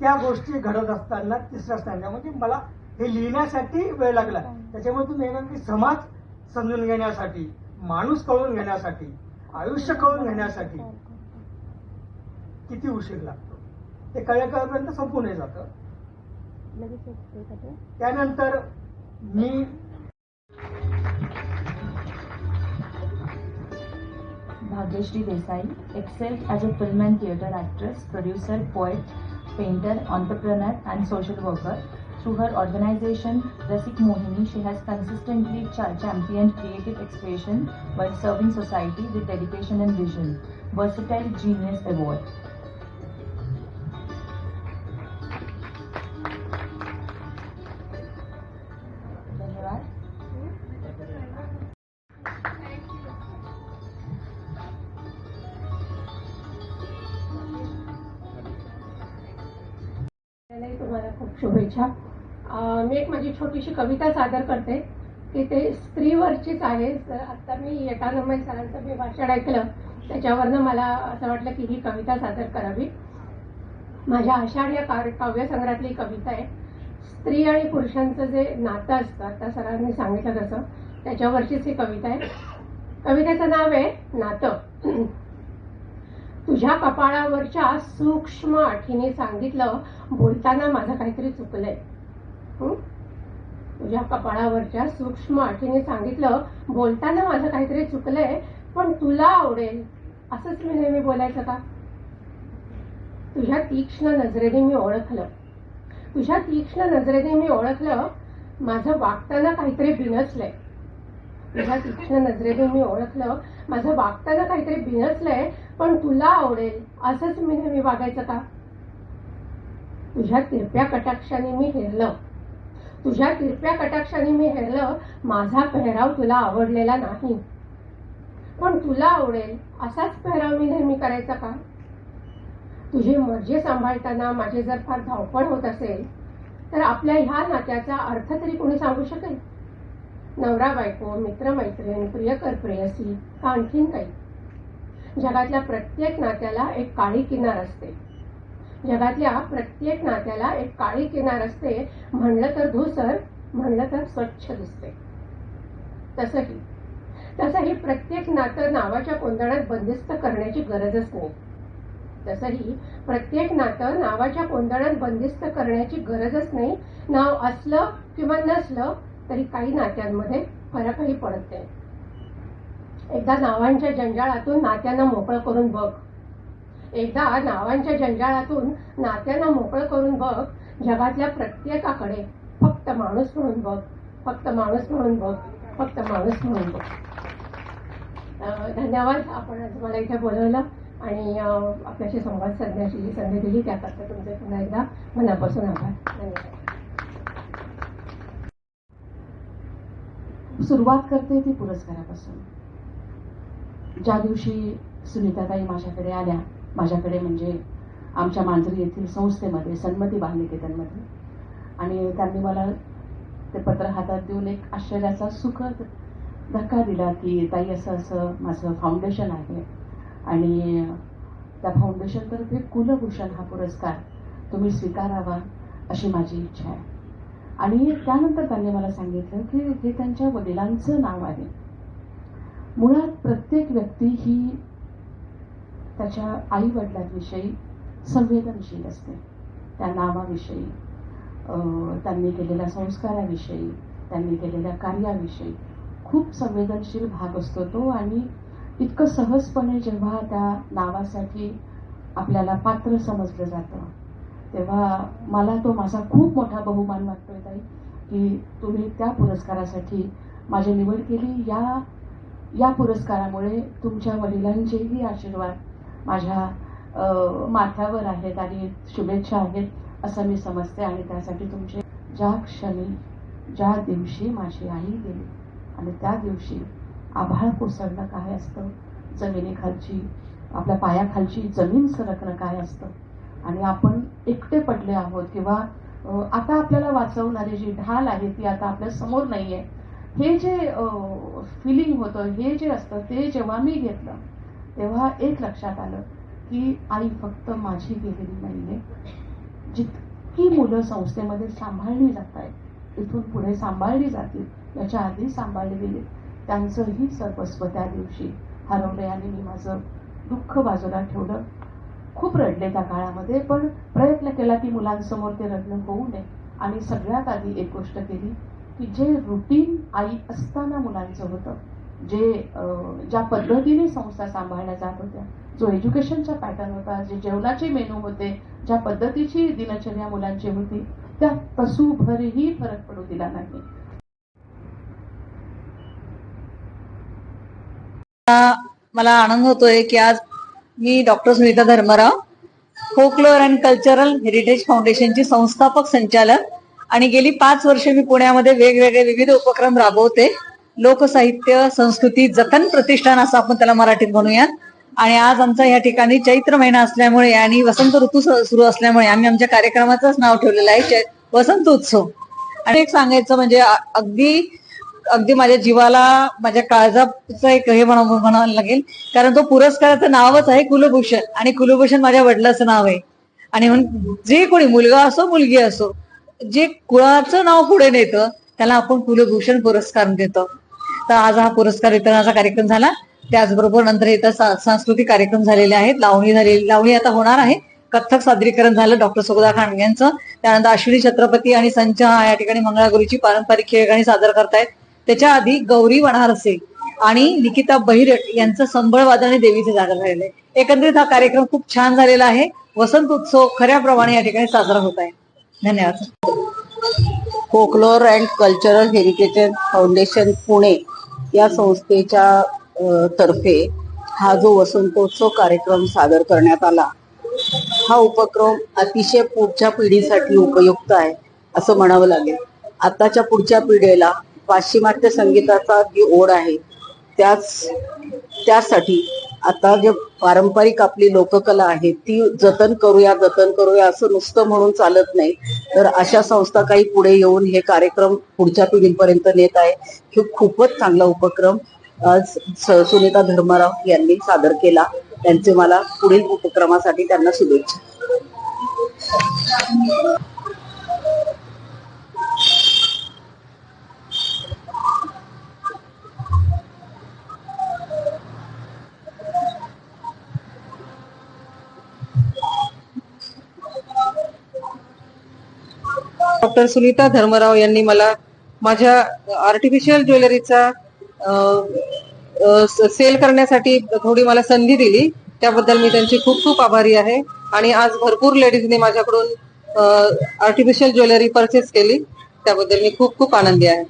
त्या गोष्टी घडत असताना तिसऱ्या स्टँडमध्ये मला हे लिहिण्यासाठी वेळ लागला. त्याच्यामुळे तुम्ही हे की समाज समजून घेण्यासाठी माणूस कळून घेण्यासाठी आयुष्य कळून घेण्यासाठी किती उशीर लागतो? ते कळल्या कळपर्यंत संपून जातं. त्यानंतर मी Bhagyashree Desai excelled as a film and theatre actress, producer, poet, painter, entrepreneur, and social worker. Through her organization, Rasik Mohini, she has consistently championed creative expression while serving society with dedication and vision. Versatile Genius Award. तुम्हाला खूप शुभेच्छा. मी एक माझी छोटीशी कविता सादर करते की ते स्त्रीवरचीच आहे. आता मी येतानमय सरांचं मी भाषण ऐकलं त्याच्यावरनं मला असं वाटलं की ही कविता सादर करावी. माझ्या आषाढ या काव्यसंग्रहातली ही कविता आहे. स्त्री आणि पुरुषांचं जे नातं असतं आता सरांनी सांगितलं तसं त्याच्यावरचीच ही कविता आहे. कवितेचं नाव आहे नातं. तुझ्या कपाळावरच्या सूक्ष्म आठीने सांगितलं बोलताना माझं काहीतरी चुकलंय. तुझ्या कपाळावरच्या सूक्ष्म आठीने सांगितलं बोलताना माझं काहीतरी चुकलंय पण तुला आवडेल. असंच मी नेहमी बोलायचं का? तुझ्या तीक्ष्ण नजरेने मी ओळखलं. तुझ्या तीक्ष्ण नजरेने मी ओळखलं माझं वागताना काहीतरी बिनसलंय. तुझ्या तीक्ष्ण नजरेने मी ओळखलं माझं वागताना काहीतरी बिनसलंय पण तुला आवडेल असंच मी नेहमी वागायचं का? तुझ्या तिरप्या कटाक्षाने मी हेरलं. तुझ्या तिरप्या कटाक्षाने मी हेरलं माझा पेहराव तुला आवडलेला नाही. पण तुला आवडेल असाच पेहराव मी नेहमी करायचा का? तुझी मर्जी सांभाळताना माझी जर फार धावपळ होत असेल तर आपल्या ह्या नात्याचा अर्थ तरी कोणी सांगू शकेल? नवरा बायको मित्रमैत्रीण प्रियकर प्रेयसी का आणखीन काही. जगातल्या प्रत्येक नात्याला एक काळी किनार असते. जगातल्या प्रत्येक नात्याला एक काळी किनार असते म्हणलं तर धुसर म्हणलं तर स्वच्छ दिसते. तसंही तसंही प्रत्येक नातं नावाच्या कोंदणात बंदिस्त करण्याची गरजच नाही. तसंही प्रत्येक नातं नावाच्या कोंदणात बंदिस्त करण्याची गरजच नाही. नाव असलं किंवा नसलं तरी काही नात्यांमध्ये फरकही पडत नाही. एकदा नावांच्या जंजाळातून नात्यांना मोकळं करून बघ. एकदा नावांच्या जंजाळातून नात्यांना मोकळं करून बघ जगातल्या प्रत्येकाकडे फक्त माणूस म्हणून बघ फक्त माणूस म्हणून बघ फक्त माणूस म्हणून बघ. धन्यवाद आपण आज मला इथे बोलवलं आणि आपल्याशी संवाद साधण्याची जी संधी दिली त्याकरता तुमचे पुन्हा एकदा मनापासून आभार. धन्यवाद. सुरुवात करते ती पुरस्कारापासून. ज्या दिवशी सुनीताताई माझ्याकडे आल्या माझ्याकडे म्हणजे आमच्या मांजरी येथील संस्थेमध्ये सन्मती बालनिकेतनमध्ये. आणि त्यांनी मला ते पत्र हातात देऊन एक आश्चर्याचा सुखद धक्का दिला की ताई असं असं माझं फाउंडेशन आहे आणि त्या फाउंडेशनतर्फे कुलभूषण हा पुरस्कार तुम्ही स्वीकारावा अशी माझी इच्छा आहे. आणि त्यानंतर त्यांनी मला सांगितलं की हे त्यांच्या वडिलांचं नाव आहे. मुळात प्रत्येक व्यक्ती ही त्याच्या आई वडिलांविषयी संवेदनशील असते. त्या नावाविषयी त्यांनी केलेल्या संस्काराविषयी त्यांनी केलेल्या कार्याविषयी खूप संवेदनशील भाग असतो तो आणि इतकं सहजपणे जेव्हा त्या नावासाठी आपल्याला पात्र समजलं जातं तेव्हा मला तो माझा खूप मोठा बहुमान वाटतोय ताई की तुम्ही त्या पुरस्कारासाठी माझी निवड केली. या या पुरस्कारामुळे तुमच्या वडिलांचेही आशीर्वाद माझ्या माथ्यावर आहेत आणि शुभेच्छा आहेत असं मी समजते आणि त्यासाठी तुमचे ज्या क्षणी ज्या दिवशी माझी आई गेली आणि त्या दिवशी आभाळ कोसळणं काय असतं जमिनीखालची आपल्या पायाखालची जमीन सरकणं काय असतं आणि आपण एकटे पडले आहोत किंवा आता आपल्याला वाचवणारी जी ढाल आहे ती आता आपल्यासमोर नाही आहे हे जे फिलिंग होतं हे जे असतं ते जेव्हा मी घेतलं तेव्हा एक लक्षात आलं की आई फक्त माझी गेलेली नाही आहे जितकी मुलं संस्थेमध्ये सांभाळली जात आहेत इथून पुढे सांभाळली जातील याच्या आधी सांभाळली गेली. त्यांचंही सर्वस्व त्या दिवशी हरवले आणि मी माझं दुःख बाजूला ठेवलं. खूप रडले त्या काळामध्ये पण प्रयत्न केला की मुलांसमोर ते रडणं होऊ नये. आणि सगळ्यात आधी एक गोष्ट केली की जे रुटीन आई असताना मुलांचं होतं जे ज्या पद्धतीने संस्था सांभाळल्या जात होत्या जो एज्युकेशनचा पॅटर्न होता जे जेवणाचे मेनू होते ज्या पद्धतीची दिनचर्या मुलांची होती त्या कसूभरही फरक पडू दिला नाही. मला आनंद होतोय की आज मी doctor Sunita Dharmarao folklore and cultural heritage फाउंडेशनची संस्थापक संचालक आणि गेली पाच वर्ष मी पुण्यामध्ये वेगवेगळे विविध उपक्रम राबवते. लोकसाहित्य संस्कृती जतन प्रतिष्ठान असं आपण त्याला मराठीत म्हणूयात. आणि आज आमचा या ठिकाणी चैत्र महिना असल्यामुळे आणि वसंत ऋतू सुरू असल्यामुळे आम्ही आमच्या कार्यक्रमाचंच नाव ठेवलेलं आहे वसंत उत्सव. आणि एक सांगायचं म्हणजे अगदी अगदी माझ्या जीवाला माझ्या काळजाचं एक हे म्हणावं लागेल. कारण तो पुरस्काराचं नावच आहे कुलभूषण. आणि कुलभूषण माझ्या वडिलाचं नाव आहे. आणि म्हणून जे कोणी मुलगा असो मुलगी असो जे कुळाचं नाव पुढे नेतं त्याला आपण कुलभूषण पुरस्कार देतो. तर आज हा पुरस्कार वितरणाचा कार्यक्रम झाला. त्याचबरोबर नंतर इथं सांस्कृतिक कार्यक्रम झालेले आहेत. लावणी झालेली लावणी आता होणार आहे. कथ्थक सादरीकरण झालं डॉक्टर सुगदा खान यांचं. त्यानंतर अश्विनी छत्रपती आणि संच हा या ठिकाणी मंगळागुरीची पारंपरिक खेळ गाणी सादर करतायत. त्याच्या आधी गौरी वणारसे आणि निकिता बहिरट यांचं संबळ वादन आणि देवीचे जागर राहिले एकंदरीत हा कार्यक्रम खूप छान झालेला आहे. वसंत उत्सव खऱ्या प्रमाणे या ठिकाणी साजरा होत आहे. धन्यवाद. Folklore and cultural heritage foundation Pune या संस्थेच्या तर्फे हा जो वसंतोत्सव कार्यक्रम सादर करण्यात आला हा उपक्रम अतिशय पुढच्या पिढीसाठी उपयुक्त आहे असं म्हणावं लागेल. आताच्या पुढच्या पिढीला पाश्चिमात्य संगीताचा जी ओढ आहे त्याच त्यासाठी आता जे पारंपरिक आपली लोककला आहे ती जतन करूया जतन करूया असं नुसतं म्हणून चालत नाही. तर अशा संस्था काही पुढे येऊन हे कार्यक्रम पुढच्या पिढीपर्यंत नेत आहे. हे खूपच चांगला उपक्रम आज स- सुनीता धर्माराव यांनी सादर केला. त्यांचे मला पुढील उपक्रमासाठी त्यांना शुभेच्छा. डॉक्टर सुनीता धर्मराव यांनी मला माझ्या आर्टिफिशियल ज्वेलरीचा सेल करण्यासाठी थोडी मला संधी दिली. त्याबद्दल मी त्यांची खूप खूप आभारी आहे. आणि आज भरपूर लेडीजने माझ्याकडून आर्टिफिशियल ज्वेलरी परचेस केली. त्याबद्दल मी खूप खूप आनंदी आहे.